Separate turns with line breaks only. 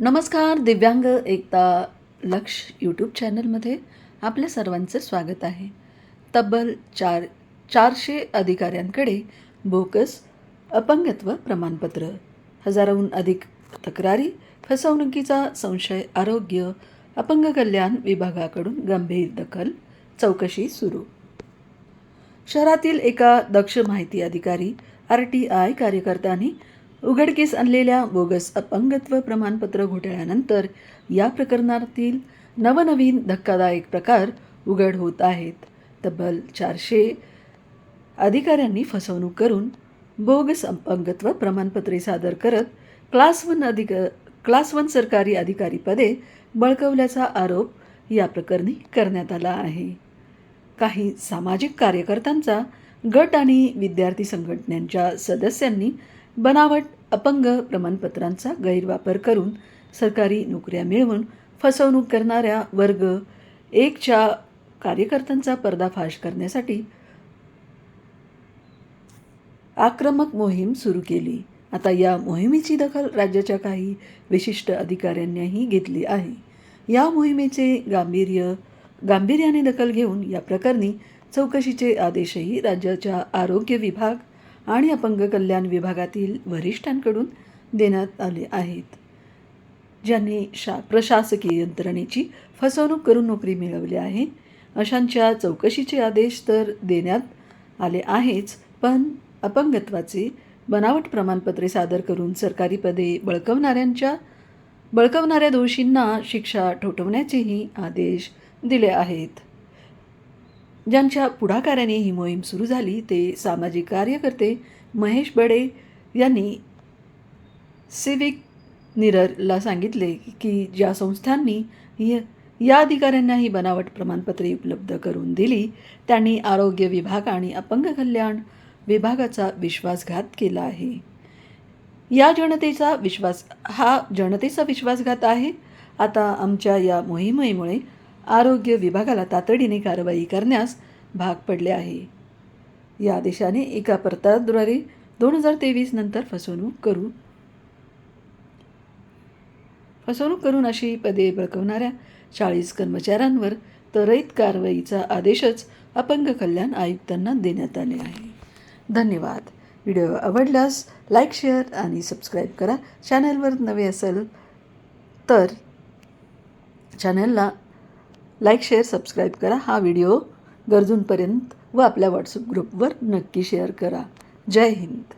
नमस्कार दिव्यांग एकता लक्ष यूट्यूब चॅनलमध्ये आपल्या सर्वांचं स्वागत आहे. तब्बल चार चारशे अधिकाऱ्यांकडे बोकस अपंगत्व प्रमाणपत्र. हजाराहून अधिक तक्रारी फसवणुकीचा संशय आरोग्य अपंग कल्याण विभागाकडून गंभीर दखल चौकशी सुरू. शहरातील एका दक्ष माहिती अधिकारी आर टी आय कार्यकर्त्यांनी उघडकीस आणलेल्या बोगस अपंगत्व प्रमाणपत्र घोटाळ्यानंतर या प्रकरणातील नवनवीन धक्कादायक प्रकार उघड होत आहेत. तब्बल चारशे अधिकाऱ्यांनी फसवणूक करून बोगस अपंगत्व प्रमाणपत्रे सादर करत क्लास वन अधिक क्लास वन सरकारी अधिकारीपदे बळकवल्याचा आरोप या प्रकरणी करण्यात आला आहे. काही सामाजिक कार्यकर्त्यांचा गट आणि विद्यार्थी संघटनांच्या सदस्यांनी बनावट अपंग प्रमाणपत्रांचा गैरवापर करून सरकारी नोकऱ्या मिळवून फसवणूक करणाऱ्या वर्ग एकच्या कार्यकर्त्यांचा पर्दाफाश करण्यासाठी आक्रमक मोहीम सुरू केली. आता या मोहिमेची दखल राज्याच्या काही विशिष्ट अधिकाऱ्यांनीही घेतली आहे. या मोहिमेचे गांभीर्य गांभीर्याने दखल घेऊन या प्रकरणी चौकशीचे आदेशही राज्याच्या आरोग्य विभाग आणि अपंग कल्याण विभागातील वरिष्ठांकडून देण्यात आले आहेत. ज्यांनी शा प्रशासकीय यंत्रणेची फसवणूक करून नोकरी मिळवली आहे. अशांच्या चौकशीचे आदेश तर देण्यात आले आहेच पण अपंगत्वाचे बनावट प्रमाणपत्रे सादर करून सरकारी पदे बळकवणाऱ्यांच्या बळकवणाऱ्या दोषींना शिक्षा ठोठवण्याचेही आदेश दिले आहेत. ज्यांच्या पुढाकाराने ही मोहीम सुरू झाली ते सामाजिक कार्यकर्ते महेश बडे यांनी सिविक निररला सांगितले की ज्या संस्थांनी य- या अधिकाऱ्यांना ही बनावट प्रमाणपत्रे उपलब्ध करून दिली त्यांनी आरोग्य विभाग आणि अपंग कल्याण विभागाचा विश्वासघात केला आहे. या जनतेचा विश्वास हा जनतेचा विश्वासघात आहे. आता आमच्या या मोहिमेमुळे आरोग्य विभागाला तातडीने कारवाई करण्यास भाग पडले आहे. या आदेशाने एका परताद्वारे दोन हजार तेवीस नंतर फसवणूक करू. फसवणूक करून अशी पदे बळकवणाऱ्या चाळीस कर्मचाऱ्यांवर त्वरित कारवाईचा आदेशच अपंग कल्याण आयुक्तांना देण्यात आले आहे. धन्यवाद. व्हिडिओ आवडल्यास लाईक शेअर आणि सबस्क्राईब करा. चॅनलवर नवे असेल तर चॅनलला लाईक शेअर सबस्क्राईब करा. हा व्हिडिओ गरजूंपर्यंत व आपल्या व्हॉट्सअप ग्रुपवर नक्की शेअर करा. जय हिंद.